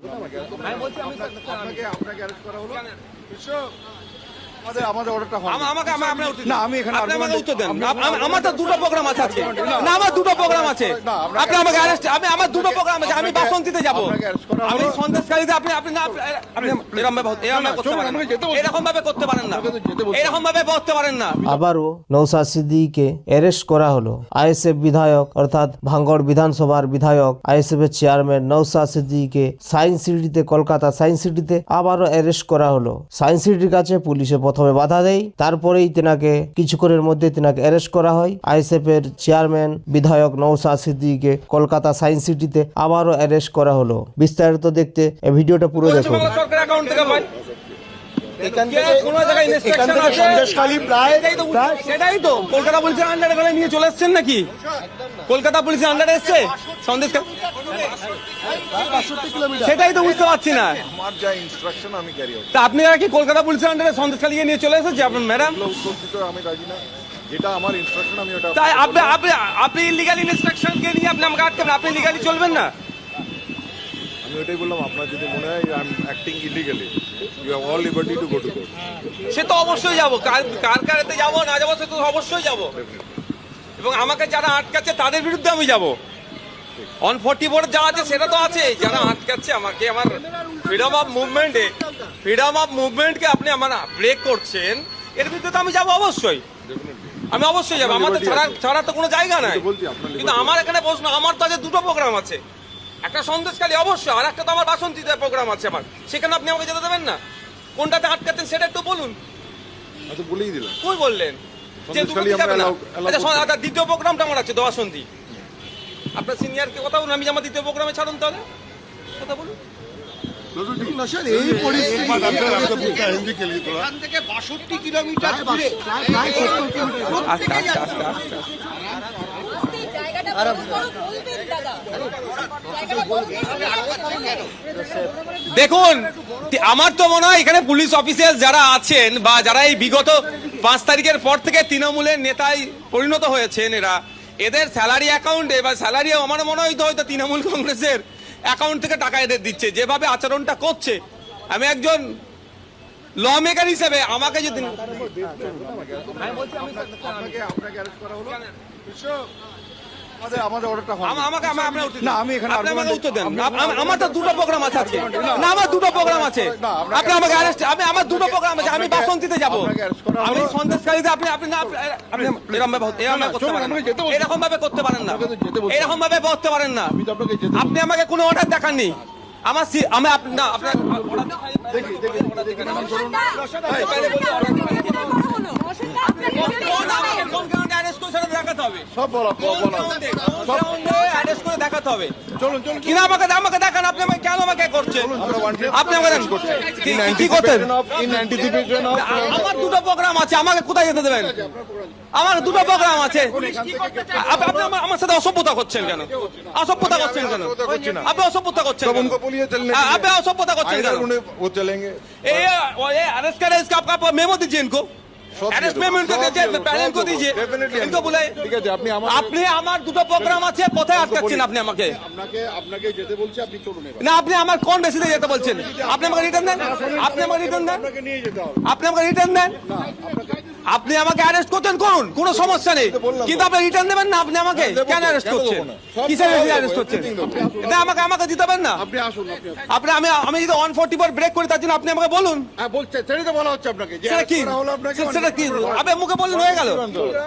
আপনাকে আপনাকে অ্যারেস্ট করা হলো। বিশ্ব আমাদের আমাদের অর্ডারটা আমাকে আমা- আপনার উত্তর দিন। না আমি এখানে আমাকে উত্তর দেন। আপনি- আপ- আম- আমার তো দুটো প্রোগ্রাম আছে আজকে। না আমার দুটো প্রোগ্রাম আছে। আপনি আমাকে অ্যারেস্ট আমি আমার দুটো প্রোগ্রাম আছে। আমি বাসন্তীতে যাব। আপনাকে arrest করা আপনি হলো। সন্দেশকারীতে আপনি আপনি না আপনি- আপনি এরকম ভাবে এরকম করতে পারেন আমাকে যেতে বলছি। এরকম ভাবে করতে পারেন না। আমাকে তো যেতে বলছি। এরকম ভাবে করতে পারেন না। আবারও নৌসাদ সিদ্দিকীকে অ্যারেস্ট করা হলো। আইএসএফ বিধায়ক অর্থাৎ ভাঙ্গড় বিধানসভার বিধায়ক আইএসএফ এর চেয়ারম্যান নৌসাদ সিদ্দিকীকে সায়েন্স সিটিতে কলকাতা সায়েন্স সিটিতে আবারও অ্যারেস্ট করা হলো। সায়েন্স সিটির কাছে পুলিশে প্রথমে বাধা দেয় তারপরেই তেনাকে কিছুক্ষণের মধ্যে তেনাকে অ্যারেস্ট করা হয়। আইএসএফ এর চেয়ারম্যান বিধায়ক নৌসা সিদ্দিকে কলকাতা সায়েন্স সিটিতে আবারও অ্যারেস্ট করা হলো। বিস্তারিত দেখতে ভিডিওটা পুরো দেখুন। এখান কে থেকে কোনো জায়গায় এখান থেকে সন্দেশখালী প্রায় সেটাই তো সেটাই তো। কলকাতা পুলিশের আন্ডারে করে নিয়ে চলে এসেছেন নাকি? কলকাতা পুলিশের আন্ডারে এসছে? সন্দেশ সেটাই তো বুঝতে পারছি না। আমার যা ইনস্ট্রাকশন আমি ক্যারি তা আপনি কি কলকাতা পুলিশের আন্ডারে সন্দেশখালী নিয়ে চলে এসেছে আপনার ম্যাডাম আমি রাজি না। যেটা আমার ইনস্ট্রাকশন আমি ওটা তাই আপনি আপনি আপনি ইলিগাল ইনস্ট্রাকশন কে নিয়ে আপনি আমাকে আটকাবেন? আপনি লিগালি চলবেন না? আমি ওটাই বললাম আপনার যদি মনে হয় I am acting illegally you have all liberty to go to court সে তো অবশ্যই যাব। কার কার কারেতে যাব না যাব সে তো অবশ্যই যাব। এবং আমাকে যারা আটকাচ্ছে তাদের বিরুদ্ধে আমি যাব। অন ফোর্টি ফোর যা আছে সেটা তো আছে। যারা আটকাচ্ছে আমাকে আমার ফ্রিডম অফ মুভমেন্টে ফ্রিডম অফ মুভমেন্টকে আপনি আমার ব্রেক করছেন এর বিরুদ্ধে তো আমি যাব অবশ্যই। আমি অবশ্যই যাব। আমার তো ছাড়া ছাড়ার তো কোনো জায়গা নাই। কিন্তু আমার এখানে প্রশ্ন আমার তো আছে দুটো প্রোগ্রাম আছে। একটা সন্দেশকালী অবশ্যই আর একটা তো আমার বাসন্তীতে প্রোগ্রাম আছে আমার। সেখানে আপনি আমাকে যেতে দেবেন না? কোনটাতে আটকাতেন সেটা একটু বলুন। আমি তো বলেই দিলাম। কই বললেন? যে দুটো যাবে না? আচ্ছা আচ্ছা, দ্বিতীয় প্রোগ্রামটা আমার আছে দোয়াশন্তি আপনার সিনিয়রকে কথা বলুন আমি যে আমার দ্বিতীয় প্রোগ্রামে ছাড়ুন তাহলে। কথা বলুন। না স্যার এই পরিস্থিতি এখান থেকে বাষট্টি কিলোমিটার দেখুন আমার তো মনে হয় এখানে পুলিশ অফিসিয়াল যারা আছেন বা যারা এই বিগত পাঁচ তারিখের পর থেকে তৃণমূলের নেতায় পরিণত হয়েছেন এরা এদের স্যালারি অ্যাকাউন্টে বা স্যালারি আমার মনে হয় তো হয়তো তৃণমূল কংগ্রেসের অ্যাকাউন্ট থেকে টাকা এদের দিচ্ছে যেভাবে আচরণটা করছে। আমি একজন ল মেকার হিসেবে আমাকে যদি আপনাকে আপনাকে অ্যারেস্ট করা হলো। হয় আমা- আমাকে আমা- আপনি আপনি- আপ- আম- আমার তো দুটো প্রোগ্রাম আছে না আমার দুটো প্রোগ্রাম আছে আপনি আমাকে অ্যারেস্ট আমি আমার দুটো প্রোগ্রাম আছে আমি বাসন্তীতে যাব আপনাকে arrest করা আপনি সন্দেশকারীতে আপনি আপনি না আপনি আপনি এরকম ভাবে করতে পারেন না। এরকম ভাবে করতে পারেন না আপনি আমাকে কোনো অর্ডার দেখাননি আমার আমি আপনার দেখি দেখি দেখি কোন আমাকে কোন কারণে অ্যারেস্ট করে সেটা দেখাতে হবে সব বলা সব কোন বলা কারণে কোন কারণে অ্যারেস্ট করে দেখাতে হবে চলুন চলুন কিনা আমাকে আমাকে দেখান আপনি আমাকে কেন আমাকে করছেন আমরা wanted- আপনি আমাকে দেন কি- কি- কি করতেন in anticipation of আমার দুটো প্রোগ্রাম আছে আমাকে কোথায় যেতে দেবেন আমার দুটো প্রোগ্রাম আছে আপ- আপনি আমার- আমার সাথে অসভ্যতা করছেন কেন অসভ্যতা করছেন কেন অসভ্যতা করছি না। আপনি অসভ্যতা করছেন तब কেন उनको बोलिए चलने आ- आप असभ्यता करते हैं आइदर क्या? उन्हें वो चलेंगे ये ये अरेस्ट करे इसका आपका मेमो दीजिए इनको অ্যারেস্টমেন্ট করতে বলে ঠিক আছে আপনি আমার দুটো প্রোগ্রাম আছে পথে আটকাচ্ছেন আপনি আমাকে? না আপনি আমার কোন বেসিসে যেতে বলছেন? আপনি আমাকে রিটার্ন দেন? আপনি আমাকে রিটার্ন দেন? আপনি আমাকে রিটার্ন দেন? আপনি আমাকে অ্যারেস্ট করতেন করুন কোনো সমস্যা নেই। কিন্তু আপনি রিটার্ন দেবেন না আপনি আমাকে হ্যাঁ, কেন অ্যারেস্ট করছেন? কিসের অ্যারেস্ট করছেন? এটা আমাকে আমাকে দিতে পারেন না? আপনি আসুন আপনি আমি আমি যদি ওয়ান ফোর্টি ফোর ব্রেক করি তার জন্য আপনি আমাকে বলুন। হ্যাঁ বলছে সেটা তো বলা হচ্ছে আপনাকে যে সেটা কি? সেটা কি? আপনি মুখে বললেন হয়ে গেল।